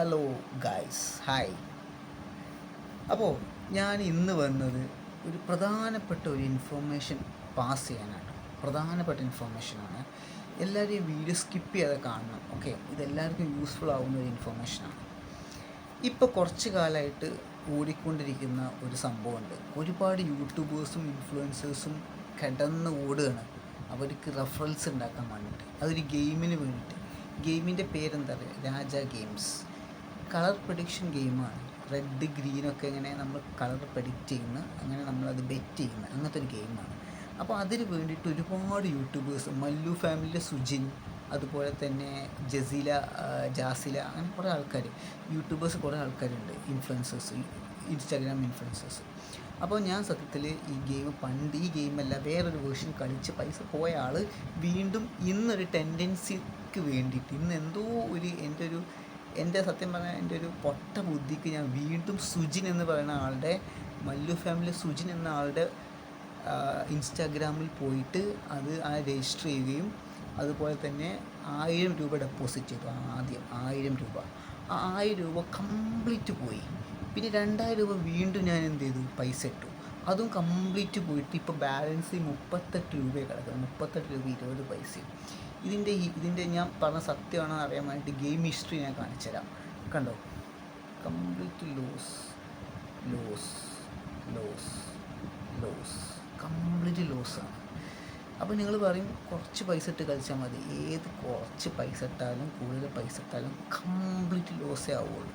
Hello guys hi അപ്പോൾ ഞാൻ ഇന്ന് വന്നത് ഒരു പ്രധാനപ്പെട്ട ഒരു ഇൻഫോർമേഷൻ പാസ് ചെയ്യാനാണ്. പ്രധാനപ്പെട്ട ഇൻഫോർമേഷനാണ് എല്ലാവരെയും വീഡിയോ സ്കിപ്പ് ചെയ്യാതെ കാണണം ഓക്കെ ഇതെല്ലാവർക്കും യൂസ്ഫുൾ ആവുന്ന ഒരു ഇൻഫോർമേഷനാണ് ഇപ്പോൾ കുറച്ച് കാലമായിട്ട് ഓടിക്കൊണ്ടിരിക്കുന്ന ഒരു സംഭവമുണ്ട്. ഒരുപാട് യൂട്യൂബേഴ്സും ഇൻഫ്ലുവൻസേഴ്സും കിടന്ന് ഓടുകയാണ്. അവർക്ക് റെഫറൻസ് ഉണ്ടാക്കാൻ വേണ്ടിയിട്ട്. അതൊരു ഗെയിമിന് വേണ്ടിയിട്ട്. ഗെയിമിന്റെ പേരെന്താ പറയുക രാജ ഗെയിംസ് കളർ പ്രഡിക്ഷൻ ഗെയിമാണ് റെഡ് ഗ്രീനൊക്കെ ഇങ്ങനെ നമ്മൾ കളർ പ്രഡിക്റ്റ് ചെയ്യുന്ന അങ്ങനെ നമ്മളത് ബെറ്റ് ചെയ്യുന്ന അങ്ങനത്തെ ഒരു ഗെയിമാണ് അപ്പോൾ അതിന് വേണ്ടിയിട്ട് ഒരുപാട് യൂട്യൂബേഴ്സ് മല്ലു ഫാമിലിയിലെ സുജിൻ അതുപോലെ തന്നെ ജസീല ജാസില അങ്ങനെ കുറേ ആൾക്കാർ യൂട്യൂബേഴ്സ് കുറേ ആൾക്കാരുണ്ട് ഇൻഫ്ലുവൻസേഴ്സ് ഇൻസ്റ്റാഗ്രാം ഇൻഫ്ലുവൻസേഴ്സ് അപ്പോൾ ഞാൻ സത്യത്തിൽ ഈ ഗെയിം പണ്ട് ഈ ഗെയിമല്ല വേറൊരു വേർഷൻ കളിച്ച് പൈസ പോയ ആൾ വീണ്ടും ഇന്നൊരു ടെൻഡൻസിക്ക് വേണ്ടിയിട്ട് ഇന്ന് എന്തോ ഒരു എന്റെ ഒരു എന്റെ സത്യം പറഞ്ഞാൽ എന്റെ ഒരു പൊട്ട ബുദ്ധിക്ക് ഞാൻ വീണ്ടും സുജിൻ എന്ന് പറയുന്ന ആളുടെ മല്ലു ഫാമിലി സുജിൻ എന്ന ആളുടെ ഇൻസ്റ്റാഗ്രാമിൽ പോയിട്ട് അത് ആ രജിസ്റ്റർ ചെയ്യുകയും അതുപോലെ തന്നെ ആയിരം രൂപ ഡെപ്പോസിറ്റ് ചെയ്തു ആദ്യം ആയിരം രൂപ. ആ ആയിരം രൂപ കംപ്ലീറ്റ് പോയി. പിന്നെ രണ്ടായിരം രൂപ വീണ്ടും ഞാൻ എന്ത് ചെയ്തു? പൈസ ഇട്ടു. അതും കംപ്ലീറ്റ് പോയിട്ട് ഇപ്പോൾ ബാലൻസ് മുപ്പത്തെട്ട് രൂപയെ കിടക്കുന്നത്. മുപ്പത്തെട്ട് രൂപ ഇരുപത് പൈസയും. ഇതിന്റെ ഇതിന്റെ ഞാൻ പറഞ്ഞ സത്യമാണോ അറിയാൻ വേണ്ടിയിട്ട് ഗെയിം ഹിസ്റ്ററി ഞാൻ കാണിച്ചു തരാം. കണ്ടോ? Complete loss loss loss loss complete ലോസാണ് അപ്പോൾ നിങ്ങൾ പറയും കുറച്ച് പൈസ ഇട്ട് കളിച്ചാൽ മതി. ഏത് കുറച്ച് പൈസ ഇട്ടാലും കൂടുതൽ പൈസ ഇട്ടാലും കംപ്ലീറ്റ് ലോസേ ആവുള്ളൂ.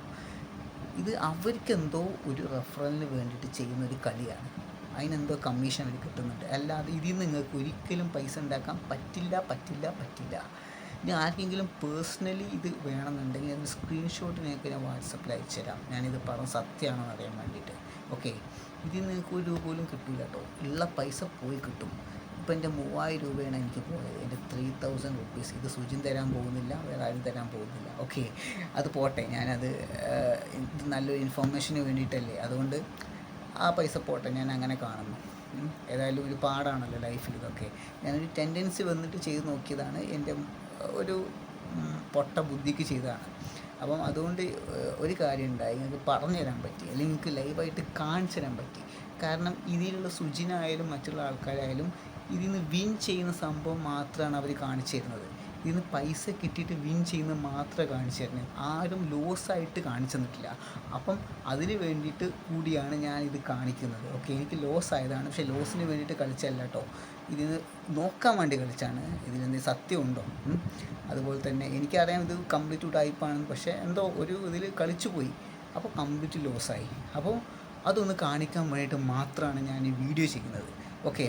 ഇത് അവർക്കെന്തോ ഒരു റെഫറലിന് വേണ്ടിയിട്ട് ചെയ്യുന്ന ഒരു കളിയാണ്. അതിനെന്തോ കമ്മീഷൻ അവർ കിട്ടുന്നുണ്ട്. അല്ലാതെ ഇതിൽ നിന്ന് നിങ്ങൾക്ക് ഒരിക്കലും പൈസ ഉണ്ടാക്കാൻ പറ്റില്ല പറ്റില്ല പറ്റില്ല. ഇനി ആർക്കെങ്കിലും പേഴ്സണലി ഇത് വേണമെന്നുണ്ടെങ്കിൽ അതിന് സ്ക്രീൻഷോട്ട് നിങ്ങൾക്ക് ഞാൻ വാട്സപ്പിൽ അയച്ചു തരാം. ഞാനിത് പറഞ്ഞ സത്യമാണെന്ന് അറിയാൻ വേണ്ടിയിട്ട്. ഓക്കെ ഇതിൽ നിങ്ങൾക്ക് ഒരു രൂപ പോലും കിട്ടില്ല കേട്ടോ. ഉള്ള പൈസ പോയി കിട്ടും. ഇപ്പം എന്റെ മൂവായിരം രൂപയാണ് എനിക്ക് പോയത്. എന്റെ ത്രീ തൗസൻഡ് റുപ്പീസ് ഇത് സുജിൻ തരാൻ പോകുന്നില്ല വേറെ ആരും തരാൻ പോകുന്നില്ല. ഓക്കെ അത് പോട്ടെ. ഞാനത് ഇത് നല്ലൊരു ഇൻഫോർമേഷന് വേണ്ടിയിട്ടല്ലേ? അതുകൊണ്ട് ആ പൈസ പോട്ടെ ഞാൻ അങ്ങനെ കാണുന്നു. ഏതായാലും ഒരു പാടാണല്ലോ ലൈഫിൽ ഇതൊക്കെ. ഞാനൊരു ടെൻഡൻസി വന്നിട്ട് ചെയ്ത് നോക്കിയതാണ്. എന്റെ ഒരു പൊട്ട ബുദ്ധിക്ക് ചെയ്തതാണ്. അപ്പം അതുകൊണ്ട് ഒരു കാര്യം ഉണ്ടായി. നിങ്ങൾക്ക് പറഞ്ഞു തരാൻ പറ്റി. അല്ലെങ്കിൽ നിങ്ങൾക്ക് ലൈവായിട്ട് കാണിച്ചു തരാൻ പറ്റി. കാരണം ഇതിലുള്ള സുജിനായാലും മറ്റുള്ള ആൾക്കാരായാലും ഇതിൽ നിന്ന് വിൻ ചെയ്യുന്ന സംഭവം മാത്രമാണ് അവർ കാണിച്ചു തരുന്നത്. ഇതിൽ നിന്ന് പൈസ കിട്ടിയിട്ട് വിൻ ചെയ്യുന്ന മാത്രമേ കാണിച്ചു തരുന്നത് ആരും ലോസായിട്ട് കാണിച്ചു തന്നിട്ടില്ല. അപ്പം അതിന് വേണ്ടിയിട്ട് കൂടിയാണ് ഞാൻ ഇത് കാണിക്കുന്നത്. ഓക്കെ എനിക്ക് ലോസ് ആയതാണ്. പക്ഷേ ലോസിന് വേണ്ടിയിട്ട് കളിച്ചല്ല കേട്ടോ ഇതിന് നോക്കാൻ വേണ്ടി കളിച്ചാണ്. ഇതിലെന്തെങ്കിലും സത്യമുണ്ടോ. അതുപോലെ തന്നെ എനിക്കറിയാം ഇത് കംപ്ലീറ്റ് ടൈപ്പാണെന്ന് പക്ഷേ എന്തോ ഒരു ഇതിൽ കളിച്ചു പോയി. അപ്പോൾ കംപ്ലീറ്റ് ലോസായി അപ്പോൾ അതൊന്ന് കാണിക്കാൻ വേണ്ടിയിട്ട് മാത്രമാണ് ഞാൻ ഈ വീഡിയോ ചെയ്യുന്നത്. ഓക്കെ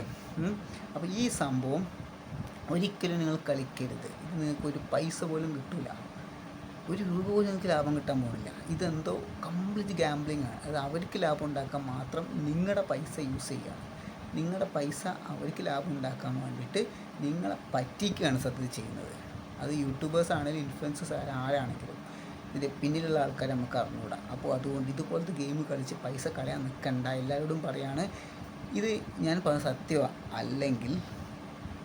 അപ്പോൾ ഈ സംഭവം ഒരിക്കലും നിങ്ങൾ കളിക്കരുത്. നിങ്ങൾക്ക് ഒരു പൈസ പോലും കിട്ടില്ല ഒരു രൂപ പോലും നിങ്ങൾക്ക് ലാഭം കിട്ടാൻ പോകുന്നില്ല ഇതെന്തോ കംപ്ലീറ്റ് ഗാംബ്ലിംഗ് ആണ്. അത് അവർക്ക് ലാഭം ഉണ്ടാക്കാൻ മാത്രം നിങ്ങളുടെ പൈസ യൂസ് ചെയ്യുകയാണ്. നിങ്ങളുടെ പൈസ അവർക്ക് ലാഭം ഉണ്ടാക്കാൻ വേണ്ടിയിട്ട് നിങ്ങളെ പറ്റിക്കുകയാണ് സത്യത്തിൽ ചെയ്യുന്നത്. അത് യൂട്യൂബേഴ്സ് ആണെങ്കിലും ഇൻഫ്ലുവൻസേഴ്സ് ആരാണെങ്കിലും. ഇതിന്റെ പിന്നിലുള്ള ആൾക്കാർ നമുക്ക് അറിഞ്ഞുകൂടാ. അപ്പോൾ അതുകൊണ്ട് ഇതുപോലത്തെ ഗെയിം കളിച്ച് പൈസ കളയാൻ നിൽക്കണ്ട എല്ലാവരോടും പറയാണ്. ഇത് ഞാൻ പറഞ്ഞ സത്യമാണ് അല്ലെങ്കിൽ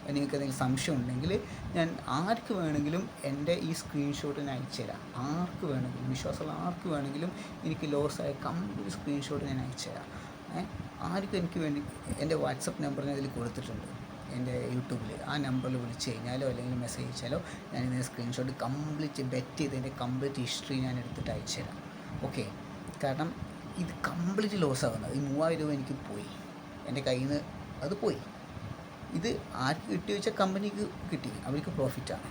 നിങ്ങൾക്ക് എന്തെങ്കിലും സംശയം ഉണ്ടെങ്കിൽ ഞാൻ ആർക്ക് വേണമെങ്കിലും എന്റെ ഈ സ്ക്രീൻഷോട്ട് ഞാൻ അയച്ചു തരാം ആർക്ക് വേണമെങ്കിലും വിശ്വാസമുള്ള ആർക്ക് വേണമെങ്കിലും എനിക്ക് ലോസ് ആയ കംപ്ലീറ്റ് സ്ക്രീൻഷോട്ട് ഞാൻ അയച്ചു തരാം ഏ ആർക്കും എനിക്ക് വേണ്ടി എന്റെ വാട്സപ്പ് നമ്പർ ഞാൻ ഇതിൽ കൊടുത്തിട്ടുണ്ട്. എന്റെ യൂട്യൂബിൽ. ആ നമ്പറിൽ വിളിച്ച് കഴിഞ്ഞാലോ അല്ലെങ്കിൽ മെസ്സേജ് അയച്ചാലോ ഞാൻ ഇതിന്റെ സ്ക്രീൻഷോട്ട് കംപ്ലീറ്റ് ബെറ്റ് ചെയ്തതിന്റെ കംപ്ലീറ്റ് ഹിസ്റ്ററി ഞാൻ എടുത്തിട്ട് അയച്ചു തരാം ഓക്കെ കാരണം ഇത് കംപ്ലീറ്റ് ലോസ് ആവുന്നത്. ഈ മൂവായിരം രൂപ എനിക്ക് പോയി. എന്റെ കയ്യിൽ നിന്ന് അത് പോയി. ഇത് ആർക്ക് കിട്ടി വെച്ചാൽ കമ്പനിക്ക് കിട്ടി. അവർക്ക് പ്രോഫിറ്റാണ്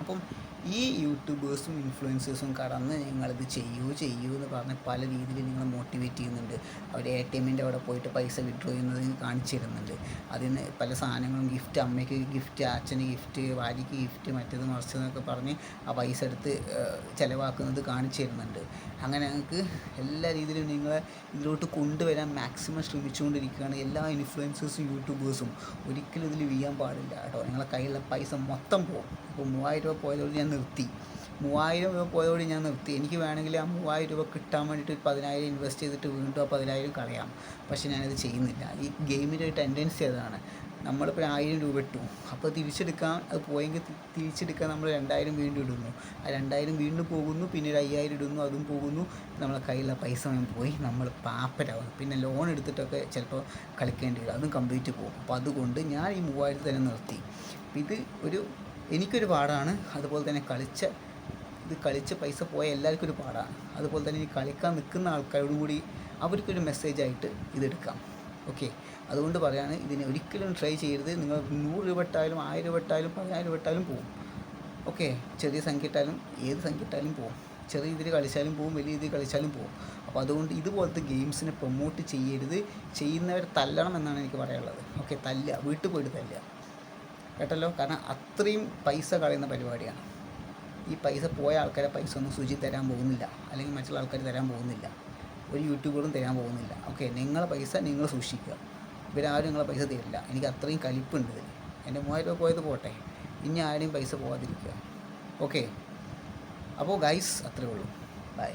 അപ്പം ഈ യൂട്യൂബേഴ്സും ഇൻഫ്ലുവൻസേഴ്സും കടന്ന് നിങ്ങളിത് ചെയ്യൂ ചെയ്യൂ എന്ന് പറഞ്ഞ് പല രീതിയിൽ നിങ്ങളെ മോട്ടിവേറ്റ് ചെയ്യുന്നുണ്ട്. അവർ എ ടി എമ്മിന്റെ അവിടെ പോയിട്ട് പൈസ വിഡ്രോ ചെയ്യുന്നത് കാണിച്ചു തരുന്നുണ്ട്. അതിന് പല സാധനങ്ങളും ഗിഫ്റ്റ് അമ്മയ്ക്ക് ഗിഫ്റ്റ് അച്ഛന് ഗിഫ്റ്റ് ഭാര്യയ്ക്ക് ഗിഫ്റ്റ് മറ്റേത് മറിച്ചതെന്നൊക്കെ പറഞ്ഞ് ആ പൈസ എടുത്ത് ചിലവാക്കുന്നത് കാണിച്ചു തരുന്നുണ്ട്. അങ്ങനെ ഞങ്ങൾക്ക് എല്ലാ രീതിയിലും നിങ്ങളെ ഇതിലോട്ട് കൊണ്ടുവരാൻ മാക്സിമം ശ്രമിച്ചുകൊണ്ടിരിക്കുകയാണ് എല്ലാ ഇൻഫ്ലുവൻസേഴ്സും യൂട്യൂബേഴ്സും. ഒരിക്കലും ഇതിൽ വീഴാൻ പാടില്ല കേട്ടോ. നിങ്ങളെ കയ്യിലുള്ള പൈസ മൊത്തം പോകും. ഇപ്പോൾ മൂവായിരം രൂപ പോയതോടെ ഞാൻ നിർത്തി. മൂവായിരം രൂപ പോയതോടെ ഞാൻ നിർത്തി. എനിക്ക് വേണമെങ്കിൽ ആ മൂവായിരം രൂപ കിട്ടാൻ വേണ്ടിയിട്ട് പതിനായിരം ഇൻവെസ്റ്റ് ചെയ്തിട്ട് വീണ്ടും ആ പതിനായിരം കളയാം. പക്ഷേ ഞാനത് ചെയ്യുന്നില്ല. ഈ ഗെയിമിന്റെ ഒരു ടെൻഡൻസി അതാണ്. നമ്മളിപ്പോൾ ആയിരം രൂപ ഇട്ടു. അപ്പോൾ തിരിച്ചെടുക്കാൻ അത് പോയെങ്കിൽ തിരിച്ചെടുക്കാൻ നമ്മൾ രണ്ടായിരം വീണ്ടും ഇടുന്നു. ആ രണ്ടായിരം വീണ്ടും പോകുന്നു പിന്നെ ഒരു അയ്യായിരം ഇടുന്നു അതും പോകുന്നു. നമ്മളെ കയ്യിലുള്ള പൈസ പോയി. നമ്മൾ പാപ്പരാകുന്നു. പിന്നെ ലോൺ എടുത്തിട്ടൊക്കെ ചിലപ്പോൾ കളിക്കേണ്ടി വരും. അതും കംപ്ലീറ്റ് പോകും. അപ്പോൾ അതുകൊണ്ട് ഞാൻ ഈ മൂവായിരത്തി തന്നെ നിർത്തി. ഇത് ഒരു എനിക്കൊരു പാടാണ്. അതുപോലെ തന്നെ കളിച്ച ഇത് കളിച്ച് പൈസ പോയ എല്ലാവർക്കും ഒരു പാടാണ്. അതുപോലെ തന്നെ ഈ കളിക്കാൻ നിൽക്കുന്ന ആൾക്കാരോടും കൂടി അവർക്കൊരു മെസ്സേജായിട്ട് ഇതെടുക്കാം ഓക്കെ അതുകൊണ്ട് പറയാണ് ഇതിനെ ഒരിക്കലും ട്രൈ ചെയ്യരുത്. നിങ്ങൾ നൂറ് രൂപ ഇട്ടാലും ആയിരം രൂപ ഇട്ടാലും പതിനായിരം രൂപ ഇട്ടാലും പോകും ഓക്കെ ചെറിയ സംഖ്യ ഇട്ടാലും ഏത് സംഖ്യ ഇട്ടാലും പോകും ചെറിയ രീതിയിൽ കളിച്ചാലും പോകും വലിയ രീതിയിൽ കളിച്ചാലും പോകും അപ്പോൾ അതുകൊണ്ട് ഇതുപോലത്തെ ഗെയിംസിനെ പ്രൊമോട്ട് ചെയ്യരുത്. ചെയ്യുന്നവർ തല്ലണം എന്നാണ് എനിക്ക് പറയാനുള്ളത്. ഓക്കെ തല്ലുക വീട്ടിൽ പോയിട്ട് തല്ലുക. കേട്ടല്ലോ? കാരണം അത്രയും പൈസ കളയുന്ന പരിപാടിയാണ്. ഈ പൈസ പോയ ആൾക്കാരെ പൈസ ഒന്നും സുചി തരാൻ പോകുന്നില്ല. അല്ലെങ്കിൽ മറ്റുള്ള ആൾക്കാർ തരാൻ പോകുന്നില്ല. ഒരു യൂട്യൂബറും തരാൻ പോകുന്നില്ല. ഓക്കെ നിങ്ങളെ പൈസ നിങ്ങൾ സൂക്ഷിക്കുക. ഇവരാരും നിങ്ങളെ പൈസ തരില്ല. എനിക്ക് അത്രയും കലിപ്പുണ്ട്. ഇതിൽ എന്റെ മൂവായിരം രൂപ പോയത് പോട്ടെ. ഇനി ആരുടെയും പൈസ പോകാതിരിക്കുക ഓക്കെ. അപ്പോൾ ഗൈസ് അത്രേ ഉള്ളൂ. ബൈ.